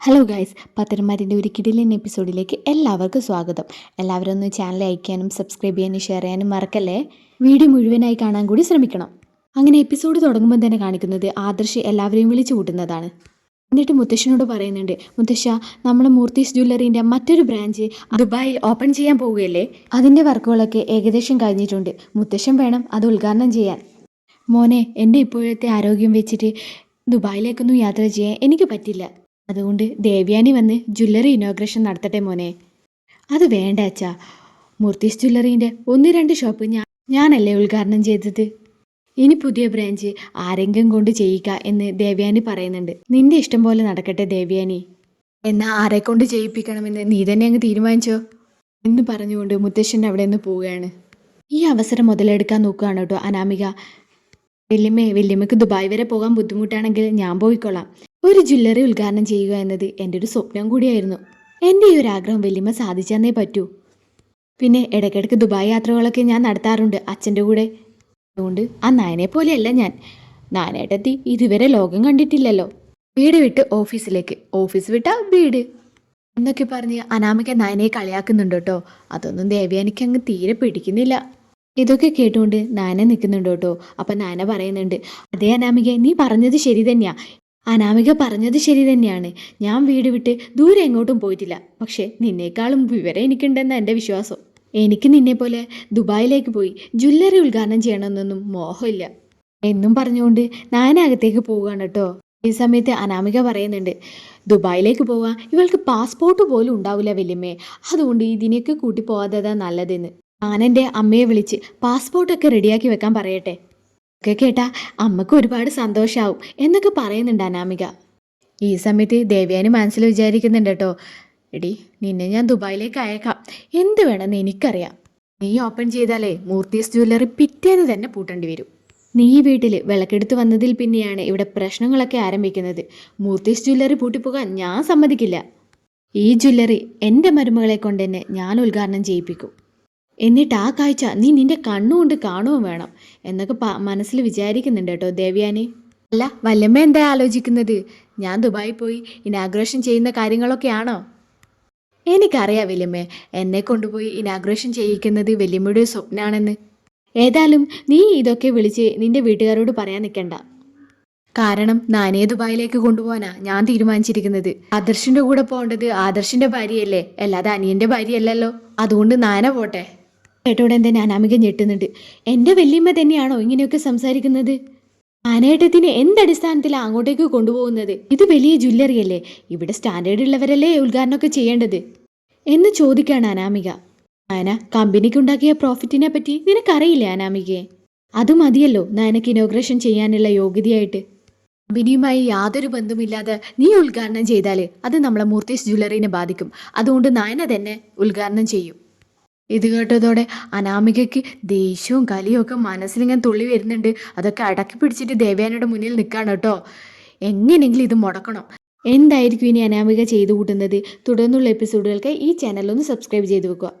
Hello guys പത്തരമാരിന്റെ ഒരു കിടിലൻ എപ്പിസോഡിലേക്ക് എല്ലാവർക്കും സ്വാഗതം. എല്ലാവരും ഒന്ന് ചാനൽ അയക്കാനും സബ്സ്ക്രൈബ് ചെയ്യാനും ഷെയർ ചെയ്യാനും മറക്കല്ലേ? വീഡിയോ മുഴുവനായി കാണാൻ കൂടി ശ്രമിക്കണം. അങ്ങനെ എപ്പിസോഡ് തുടങ്ങുമ്പോൾ തന്നെ കാണിക്കുന്നത് ആദർശ് എല്ലാവരെയും വിളിച്ചു കൂട്ടുന്നതാണ്. എന്നിട്ട് മുത്തശ്ശനോട് പറയുന്നുണ്ട് മുത്തശ്ശ നമ്മുടെ മൂർത്തീസ് ജ്വല്ലറിന്റെ മറ്റൊരു ബ്രാഞ്ച് ദുബായിൽ ഓപ്പൺ ചെയ്യാൻ പോവുകയല്ലേ? അതിന്റെ വർക്കുകളൊക്കെ ഏകദേശം കഴിഞ്ഞിട്ടുണ്ട്. മുത്തശ്ശൻ വേണം അത് ഉദ്ഘാടനം ചെയ്യാൻ. മോനെ എന്റെ ഇപ്പോഴത്തെ ആരോഗ്യം വെച്ചിട്ട് ദുബായിലേക്കൊന്നും യാത്ര ചെയ്യാൻ എനിക്ക് പറ്റില്ല. അതുകൊണ്ട് ദേവ്യാനി വന്ന് ജ്വല്ലറി ഇനോഗ്രേഷൻ നടത്തട്ടെ മോനെ. അത് വേണ്ട അച്ഛാ. മൂർത്തീസ് ജ്വല്ലറീന്റെ ഒന്ന് രണ്ട് ഷോപ്പ് ഞാൻ ഞാനല്ലേ ഉദ്ഘാടനം ചെയ്തത്. ഇനി പുതിയ ബ്രാഞ്ച് ആരെങ്കിലും കൊണ്ട് ചെയ്യിക്ക എന്ന് ദേവ്യാനി പറയുന്നുണ്ട്. നിന്റെ ഇഷ്ടം പോലെ നടക്കട്ടെ ദേവ്യാനി. എന്നാ ആരെ കൊണ്ട് ചെയ്യിപ്പിക്കണമെന്ന് നീ തന്നെ അങ്ങ് തീരുമാനിച്ചോ? എന്ന് പറഞ്ഞുകൊണ്ട് മുത്തശ്ശൻ അവിടെ നിന്ന് പോവുകയാണ്. ഈ അവസരം മുതലെടുക്കാൻ നോക്കുകയാണ് കേട്ടോ അനാമിക. വല്യമ്മേ വല്യമ്മക്ക് ദുബായ് വരെ പോകാൻ ബുദ്ധിമുട്ടാണെങ്കിൽ ഞാൻ പോയിക്കൊള്ളാം. ഒരു ജ്വല്ലറി ഉദ്ഘാടനം ചെയ്യുക എന്നത് എന്റെ ഒരു സ്വപ്നം കൂടിയായിരുന്നു. എന്റെ ഈ ഒരു ആഗ്രഹം വലിയമ്മ സാധിച്ചെന്നേ പറ്റൂ. പിന്നെ ഇടയ്ക്കിടയ്ക്ക് ദുബായ് യാത്രകളൊക്കെ ഞാൻ നടത്താറുണ്ട് അച്ഛന്റെ കൂടെ. അതുകൊണ്ട് ആ നായനെ പോലെയല്ല ഞാൻ. നാനേട്ടത്തി ഇതുവരെ ലോകം കണ്ടിട്ടില്ലല്ലോ. വീട് വിട്ട് ഓഫീസിലേക്ക്. ഓഫീസ് വിട്ട വീട്. എന്നൊക്കെ പറഞ്ഞ് അനാമിക നായനെ കളിയാക്കുന്നുണ്ട് കേട്ടോ. അതൊന്നും ദേവയാനിക്ക് അങ്ങ് തീരെ പിടിക്കുന്നില്ല. ഇതൊക്കെ കേട്ടുകൊണ്ട് നാന നിൽക്കുന്നുണ്ട് കേട്ടോ. അപ്പം നാന പറയുന്നുണ്ട് അതേ അനാമിക നീ പറഞ്ഞത് ശരി തന്നെയാ. അനാമിക പറഞ്ഞത് ശരി തന്നെയാണ്. ഞാൻ വീട് വിട്ട് ദൂരെ എങ്ങോട്ടും പോയിട്ടില്ല. പക്ഷേ നിന്നേക്കാളും വിവരം എനിക്കുണ്ടെന്ന എന്റെ വിശ്വാസം. എനിക്ക് നിന്നെ പോലെ ദുബായിലേക്ക് പോയി ജ്വല്ലറി ഉദ്ഘാടനം ചെയ്യണമെന്നൊന്നും മോഹമില്ല. എന്നും പറഞ്ഞുകൊണ്ട് നാനകത്തേക്ക് പോവുകയാണ് കേട്ടോ. ഈ സമയത്ത് അനാമിക പറയുന്നുണ്ട് ദുബായിലേക്ക് പോവാൻ ഇവൾക്ക് പാസ്പോർട്ട് പോലും ഉണ്ടാവില്ല വല്യമ്മേ. അതുകൊണ്ട് ഇതിനൊക്കെ കൂട്ടി പോകാത്തതാ നല്ലതെന്ന്. ഞാനെന്റെ അമ്മയെ വിളിച്ച് പാസ്പോർട്ടൊക്കെ റെഡിയാക്കി വെക്കാൻ പറയട്ടെ. ഒക്കെ കേട്ടാ അമ്മയ്ക്ക് ഒരുപാട് സന്തോഷാവും എന്നൊക്കെ പറയുന്നുണ്ട് അനാമിക. ഈ സമയത്ത് ദേവ്യാനി മനസ്സിൽ വിചാരിക്കുന്നുണ്ട് കേട്ടോ എടി നിന്നെ ഞാൻ ദുബായിലേക്ക് അയക്കാം. എന്ത് വേണമെന്ന് എനിക്കറിയാം. നീ ഓപ്പൺ ചെയ്താലേ മൂർത്തീസ് ജ്വല്ലറി പിറ്റേന്ന് തന്നെ പൂട്ടേണ്ടി വരും. നീ ഈ വീട്ടിൽ വിളക്കെടുത്ത് വന്നതിൽ പിന്നെയാണ് ഇവിടെ പ്രശ്നങ്ങളൊക്കെ ആരംഭിക്കുന്നത്. മൂർത്തീസ് ജ്വല്ലറി പൂട്ടിപ്പോകാൻ ഞാൻ സമ്മതിക്കില്ല. ഈ ജ്വല്ലറി എന്റെ മരുമകളെ കൊണ്ട് തന്നെ ഞാൻ ഉദ്ഘാടനം ചെയ്യിപ്പിക്കും. എന്നിട്ട് ആ കാഴ്ച നീ നിന്റെ കണ്ണുകൊണ്ട് കാണുകയും വേണം എന്നൊക്കെ മനസ്സിൽ വിചാരിക്കുന്നുണ്ട് കേട്ടോ ദേവ്യാനി. അല്ല വല്ലമ്മ എന്താ ആലോചിക്കുന്നത്? ഞാൻ ദുബായി പോയി ഇനാഗ്രേഷൻ ചെയ്യുന്ന കാര്യങ്ങളൊക്കെയാണോ? എനിക്കറിയാം വല്യമ്മേ എന്നെ കൊണ്ടുപോയി ഇനാഗ്രേഷൻ ചെയ്യിക്കുന്നത് വല്യമ്മയുടെ സ്വപ്നമാണെന്ന് ഏതായാലും നീ ഇതൊക്കെ വിളിച്ച് നിന്റെ വീട്ടുകാരോട് പറയാൻ നിൽക്കണ്ട. കാരണം നാനേ ദുബായിലേക്ക് കൊണ്ടുപോകാനാ ഞാൻ തീരുമാനിച്ചിരിക്കുന്നത്. ആദർശിന്റെ കൂടെ പോകേണ്ടത് ആദർശിന്റെ ഭാര്യയല്ലേ? അല്ലാതെ അനിയന്റെ ഭാര്യയല്ലല്ലോ. അതുകൊണ്ട് നാന പോട്ടെ. കേട്ടോടെ തന്നെ അനാമിക ഞെട്ടുന്നുണ്ട്? എന്റെ വല്യമ്മ തന്നെയാണോ ഇങ്ങനെയൊക്കെ സംസാരിക്കുന്നത്? ആനേട്ടത്തിന് എന്തടിസ്ഥാനത്തിലാണ് അങ്ങോട്ടേക്ക് കൊണ്ടുപോകുന്നത്? ഇത് വലിയ ജ്വല്ലറി അല്ലേ? ഇവിടെ സ്റ്റാൻഡേർഡ് ഉള്ളവരല്ലേ ഉദ്ഘാടനമൊക്കെ ചെയ്യേണ്ടത്? എന്ന് ചോദിക്കാണ് അനാമിക. ആന കമ്പനിക്ക് ഉണ്ടാക്കിയ പ്രോഫിറ്റിനെ പറ്റി നിനക്കറിയില്ലേ അനാമികയെ? അത് മതിയല്ലോ നാനക്ക് ഇനോഗ്രേഷൻ ചെയ്യാനുള്ള യോഗ്യതയായിട്ട്. കമ്പനിയുമായി യാതൊരു ബന്ധമില്ലാതെ നീ ഉദ്ഘാടനം ചെയ്താൽ അത് നമ്മളെ മൂർത്തീസ് ജ്വല്ലറിനെ ബാധിക്കും. അതുകൊണ്ട് നായന തന്നെ ഉദ്ഘാടനം ചെയ്യും. ഇത് കേട്ടതോടെ അനാമികയ്ക്ക് ദേഷ്യവും കലിയും ഒക്കെ മനസ്സിലിങ്ങനെ തുള്ളി വരുന്നുണ്ട്. അതൊക്കെ അടക്കി പിടിച്ചിട്ട് ദേവയാനയുടെ മുന്നിൽ നിൽക്കാണ് കേട്ടോ. എങ്ങനെയെങ്കിലും ഇത് മുടക്കണം. എന്തായിരിക്കും ഇനി അനാമിക ചെയ്തു കൂട്ടുന്നത്? തുടർന്നുള്ള എപ്പിസോഡുകൾക്ക് ഈ ചാനൽ ഒന്ന് സബ്സ്ക്രൈബ് ചെയ്ത് വെക്കുക.